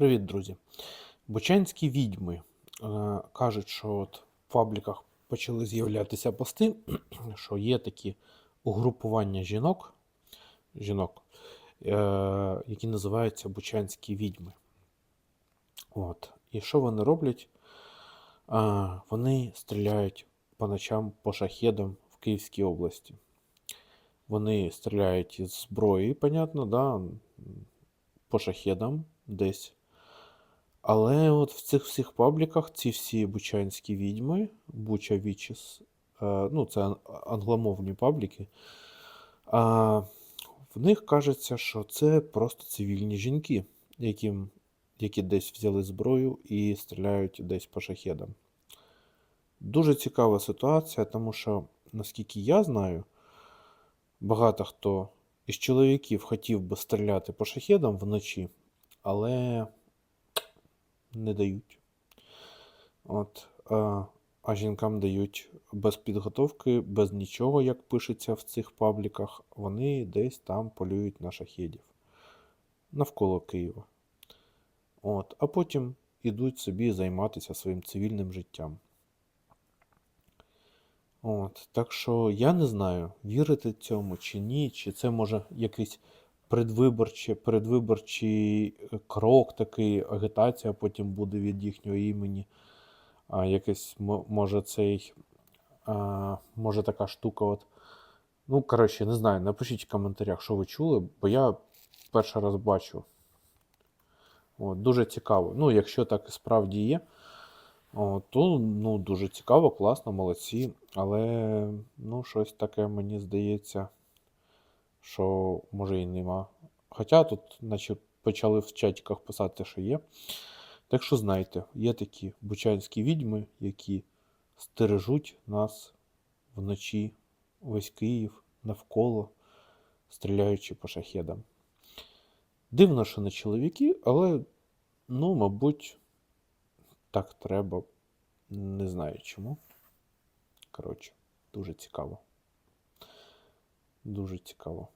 Привіт, друзі. Бучанські відьми е, кажуть, що от в пабліках почали з'являтися пости, що є такі угрупування жінок, жінок е, які називаються Бучанські відьми. От. І що вони роблять? А, вони стріляють по ночам по шахедам в Київській області. Вони стріляють із зброї, понятно, да, по шахедам десь. Але от в цих всіх пабліках ці всі бучанські відьми, Буча Вічіс, е, ну це англомовні пабліки, в них кажеться, що це просто цивільні жінки, яким, які десь взяли зброю і стріляють десь по шахедам. Дуже цікава ситуація, тому що, наскільки я знаю, багато хто із чоловіків хотів би стріляти по шахедам вночі, але не дають. От, а, а жінкам дають без підготовки, без нічого, як пишеться в цих пабліках, вони десь там полюють на шахедів навколо Києва. От, а потім ідуть собі займатися своїм цивільним життям. От, так що я не знаю, вірити цьому чи ні, чи це може якийсь предвиборчий, передвиборчий е, крок, такий агітація потім буде від їхнього імені. А якесь, може, цей, а, може така штука. От. Ну, коротше, не знаю, напишіть в коментарях, що ви чули, бо я перший раз бачу. От, дуже цікаво. Ну, якщо так і справді є, то ну, дуже цікаво, класно, молодці. Але ну, щось таке мені здається, що може і нема. Хоча тут, наче, почали в чатіках писати, що є. Так що знайте, є такі бучанські відьми, які стережуть нас вночі, весь Київ навколо, стріляючи по шахедам. Дивно, що не чоловіки, але, ну, мабуть, так треба. Не знаю чому. Коротше, дуже цікаво. Дуже цікаво.